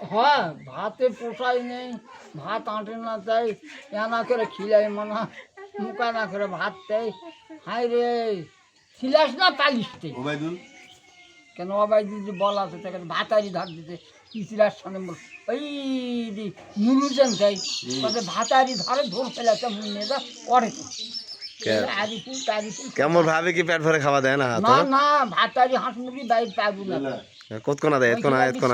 হ্যাঁ ভাতে পোষাই নেই ভাত আঁটে না তাই এনা করে খিলাই মানা মুখা না করে ভাত দেয়। হাই রে খিলাস না পালিস ওবায়দুল? কেন অবাই দিদি বল আছে তাকে ভাতারি ধার দিতে ইতিরার সামনে বল। ওই দি নুরুজন যাই তাদের ভাতারি ধরে ধর ফেলাতে যা করে কেমন ভাবে কি পেট ভরে খাওয়া দেয় না না তো না ভাতারি হাঁস মুরগি বাইরে পাবো না। কতক্ষণ দেয় এতক্ষণ এতক্ষণ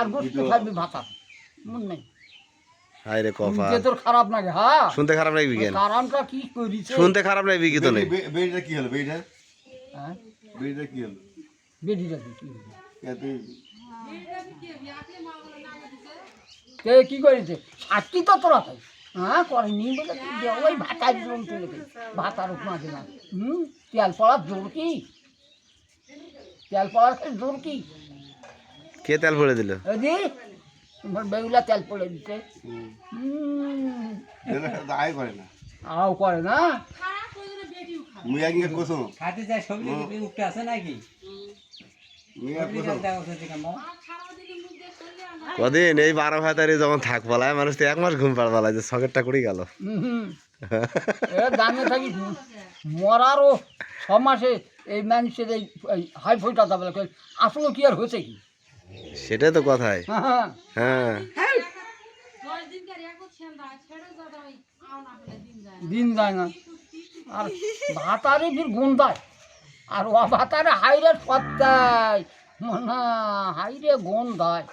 আর গোস্ত খাবি ভাতা। মন নেই হাই কফা। তোর খারাপ লাগে হ্যাঁ শুনতে খারাপ লাগবে কেন? কারণটা কি করিছে? শুনতে খারাপ লাগবে কি তো নেই বেড়িটা কি হলো? বেড়িটা? হ্যাঁ? বেড়িটা কি হলো? বেডিটা কি কি হলো? কে কি করেছে? সাক্ষী তো তোরা তাই। হ্যাঁ করেনি বলে ওই ভাতার জোর তুলে দে ভাতার উপমা দিলাম। হুম? তেল পড়ার জোর কি? তেল পড়ার জোর কি? কে তেল পড়ে দিল? বেগুলা তেল পড়ে দিতে আয় করে না। আও করে না? মুই আগে কোসো। খাতে যায় সবজি উঠতে আছে নাকি? মুই আগে কোসো। কদিন এই বারো ভাতারি যখন থাক পালায় মানুষ তো এক মাস ঘুম পাড় পালায় যে সকেটটা কুড়ি গেল। হুম এ দামে থাকি মরারও ছ মাসে এই মানুষের এই হাই ফইটা দাবে আসলে কি আর হয়েছে কি? সেটাই তো কথাই। হ্যাঁ। দিন যায় না। আর ভাতারে ফির দেয় আর ও ভাতারে হাইরে সত্তায় না হাইরে গন্ধায়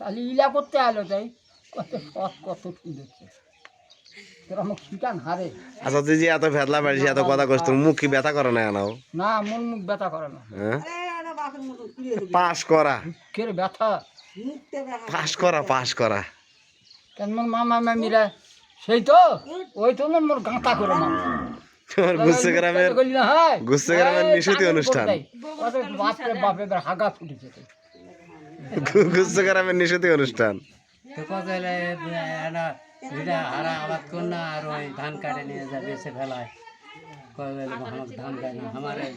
তাহলে ইলা করতে আলো তাই? কত সৎ কত হারে আচ্ছা তুই যে এত ভেদলা পারিস এত কথা কষ্ট মুখ কি ব্যথা করে না না মন মুখ ব্যথা করে না। হ্যাঁ? পাস করা। কের ব্যথা। পাস করা পাস করা। কেন মামা মামিরা? সেই তো? ওই তো না মোর গাঁথা করে মামা। তোমার গুচ্ছ গ্রামের গুচ্ছ গ্রামের নিশুতি অনুষ্ঠান। গুচ্ছ গ্রামের নিশুতি অনুষ্ঠান। হারা আবাদ কর না আর ওই ধান কাটে নিয়ে যায় বেছে ফেলায়। ধান দেয় না আমার এই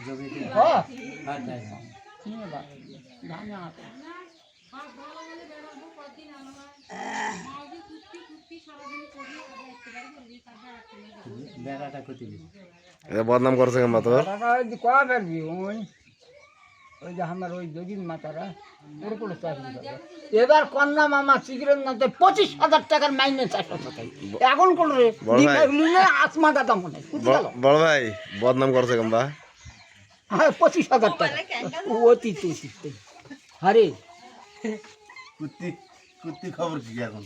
বদনাম করছে কেমন যে কয়া পারবি ওই ওই যে আমার ওই যোগিন মাতারা ওর করে চাকরি করে এবার কন্যা মামা সিগারেট নাতে পঁচিশ হাজার টাকার মাইনে চারশো টাকায় এখন কোন রে বড় ভাই। নিলে আসমা দাদা মনে বড় ভাই বদনাম করছে কেমবা হ্যাঁ পঁচিশ হাজার টাকা। অতি তো সিস্টেম আরে কুত্তি কুত্তি খবর কি এখন?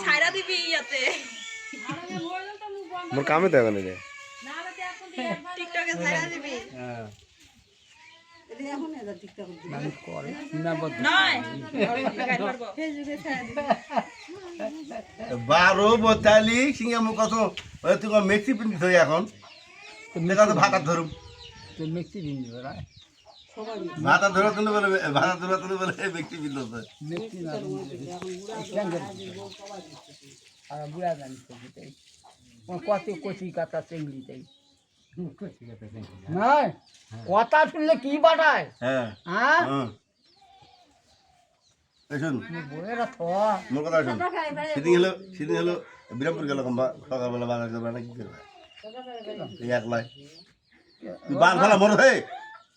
সাইরা মোর কামে তো এখন রে টিকটকে বারো বোতালি সিঙ্গা মুখ কত? ওই তুই মেক্সি পিন্দি ধরি এখন। তো ভাতা ধরুম। তো মিক্সি দিবে ভাতা ধরা তুমি বলে ভাতা ধরা তুমি বলে মেক্সি মিক্সি আর বুড়া জানিস কত কচি কাটা চেংড়ি তাই। না কথা শুনলে কি বাটায়? হ্যাঁ। হ্যাঁ? থোয়া মোর কথা শোন সেদিন হলো সেদিন হলো বিরামপুর গেল কম্বা সকালবেলা বাজার যাবে না কি করবে? এই একলাই। বাল ফেলা মর হে।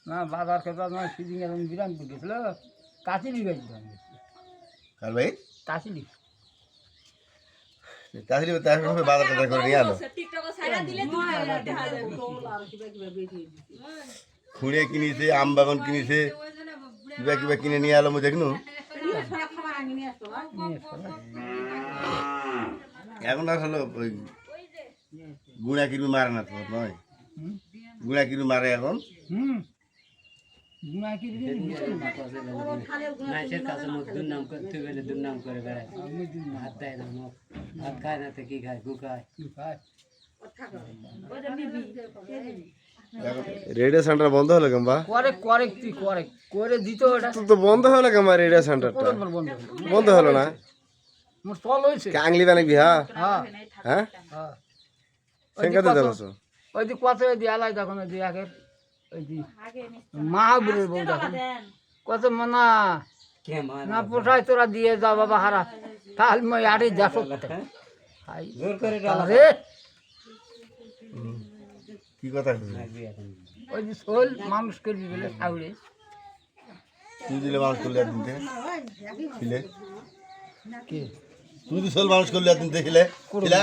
না বাজার খেতে না সেদিন এরকম বিরামপুর গেছিল। কাচিলি গেছিল কাল ভাই কাচিলি তাড়াতাড়ি তাড়াতাড়ি বাজার টাজার করে নিয়ে আলো। খুঁড়ে কিনেছে আম বাগান কিনেছে কিবা কিবা কিনে নিয়ে আলো দেখনু এখন আসলে ওই গুড়া কিরমি মারে না তো নয়? গুড়া কিরমি মারে এখন? নাচের কাছে মুখ দুর্নাম করে তুই বলে দুর্নাম করে বেড়ায় ভাত দেয় না মুখ ভাত খায় না তো কি খায় গু খায় রেডিও সেন্টার বন্ধ হলো কেমবা? করে করে তুই করে করে দিত ওটা। তো তো বন্ধ হলো কেমবা রেডিও সেন্টারটা বন্ধ হলো। বন্ধ হলো না? মোর চল হয়েছে কাংলি বানাক বিহা হ্যাঁ? হ্যাঁ। হ্যাঁ? দিক কত- যাব ওই দিক কত দিয়ে আলাই তখন ওই দিয়ে আগের ওই যে মাহাবুরের বউ দেখেন কত মনা কে না পোষায় তোরা দিয়ে যা বাবা হারা। তাহলে মই আরে যা সত্যি। হাই। জোর করে ডালা রে। কি কথা ওই যে শোল মানুষ করবি বলে সাউরে তুই দিলে মানুষ করলে একদিন থেকে। ছিলে কে? তুই তো সোল মানুষ করলে একদিন দেখিলে ছিলা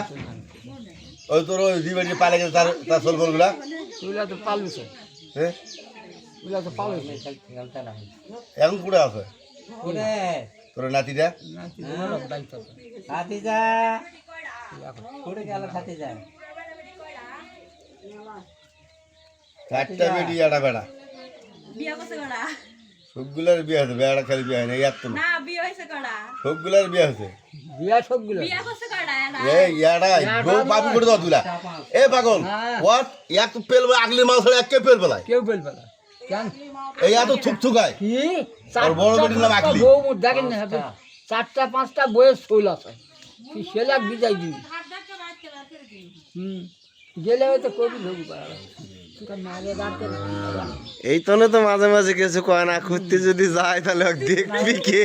ওই তোর ওই জিবাড়ি পালে গেছে তার তার সোল বলগুলা। তুইলা তো পালুছে। হ্যাঁ তুইলা তো পালুছে। এখন কুড়ে আছে? তোর নাতিটা? না কি তোমার দায়িত্ব আছে। হাতি যা পড়ে গেল হাতি চারটা বেটি একটা বেড়া বিয়া করছে কড়া সবগুলার বিয়ে হয়েছে বেড়া খালি বিয়ে হয় না ইয়ার তো না। বিয়ে হয়েছে কড়া সবগুলার বিয়ে হয়েছে। বিয়া সবগুলো বিয়া করছে কড়া এ ইয়াটা বউ পাপি করে দাও তুলা এ পাগল হ্যাঁ। হোয়াট ইয়াক তো পেল আগলি মাছ হলে একে পেল বেলায়। কেউ না কেন? এই এত থুক থুকায় কি? আর বড় বেটির নাম চারটা বউ মুখ দেখেন না চারটা পাঁচটা বইয়ের শৈল আছে। তুই সেলাক বিদায় দিবি? হুম। গেলে হয়তো কবি ঢুকবি এই তনে তো মাঝে মাঝে কিছু কয় না খুঁজতে যদি যায় তাহলে দেখবি কে।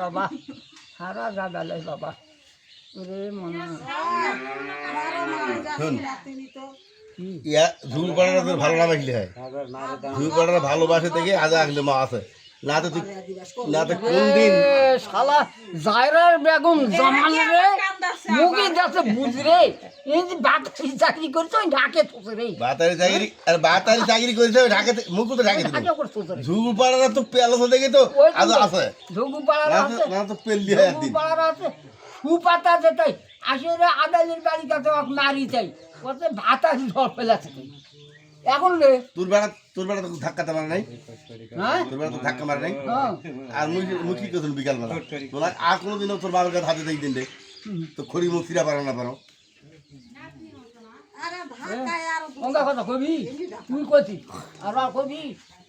বাবা সারা যা বাবা ওরে মনে শুন। কি ইয়া ঝুল পাড়াটা তোর ভালো না বাসলে হয়। মারে ঝুল পাড়াটা ভালোবাসে থেকে আজ আগলে মা আছে। তো তুই না কোন দিন? শালা জায়রার বেগম জামান রে? মুখে যাচ্ছে বুঝ রে? এই যে বাকি চাকরি করছে ওই ঢাকে তোছে রে। বাতারি চাকরি আর বাতারি চাকরি করেছে ঢাকে মুখ তো ঢাকে দিল দেখে তো আজ আছে। আছে। না তো পেললি হয় একদিন পাড়ার আছে। সুপাতা আসলে আদালির বাড়ি কাছে ভাতা ফেলাছে তাই। এখন রে তোর বেড়া তোর বেড়া তো ধাক্কাতে মারে নাই। হ্যাঁ? তোর বেড়া তো ধাক্কা মারে নাই। হ্যাঁ। আর মুই মুই কি বিকাল বেলা তোরা আর কোনোদিনও তোর বাবার কাছে হাতে দেই দিন রে তো খড়ি মুখ ফিরা পারো না পারো। অঙ্গা কথা কবি? তুই কছি আর কবি?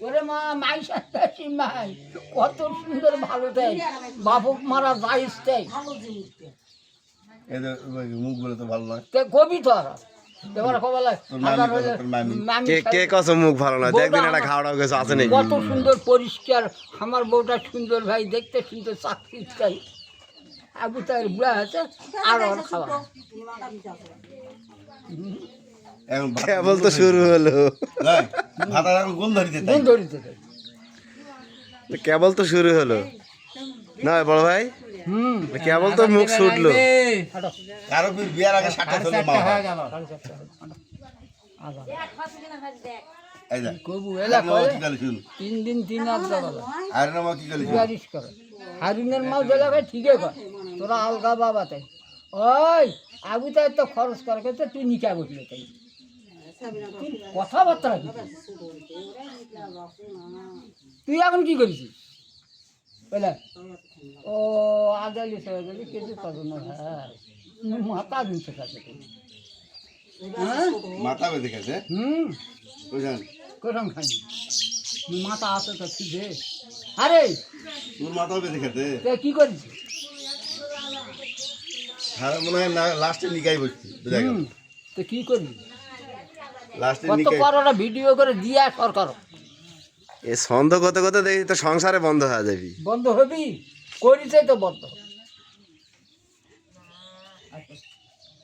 ওরে মা মাই সাথে মাই। কত সুন্দর ভালো দেয়। বাবুক মারা যাইস দেয়। এদের মুখ বলে তো ভালো নয়। কবি তো আর? কে কে মুখ ভালো না বউটা একটা আমার- খাওয়া গেছে আছে নাকি? কত সুন্দর পরিষ্কার আমার বউটা সুন্দর ভাই দেখতে সুন্দর চাকরি চাই। আবু তার বুড়া আছে আর ওর খাওয়া। কেবল তো শুরু হলো। নয়। কেবল তো শুরু হলো। না বড় ভাই? হুম কেবল তো মুখ ছুটলো। কারও বিয়ার আগে সাতটা মা হয়ে গেল তিন দিন তিন হারিনের মাল এলাকায় ঠিকই কর তোরা আলগা বাবা তাই। ওই আবু তাই তো খরচ করে করতে তুই নিকা বসলে তাই তুই কথাবার্তা তুই এখন কি করেছিস বুঝলে ও আদালি সবাই গেলি কিছু করব না হ্যাঁ। মাথা দিচ্ছে কাছে হ্যাঁ? মাথা বেঁধে গেছে? হুম। বুঝলেন? কোরম খাইনি মাথা আছে তো তুই দে আরে! তোর মাথা বেঁধে তুই কি করেছিস হ্যাঁ মনে হয় না লাস্টে নিকাই বসছি। তো কি করবি লাস্টে কত নিকাই করো ভিডিও করে দিয়া সরকার এ ছন্দ করতে করতে দেখি তো সংসারে বন্ধ হয়ে যাবি। বন্ধ হবি? করিছে তো বন্ধ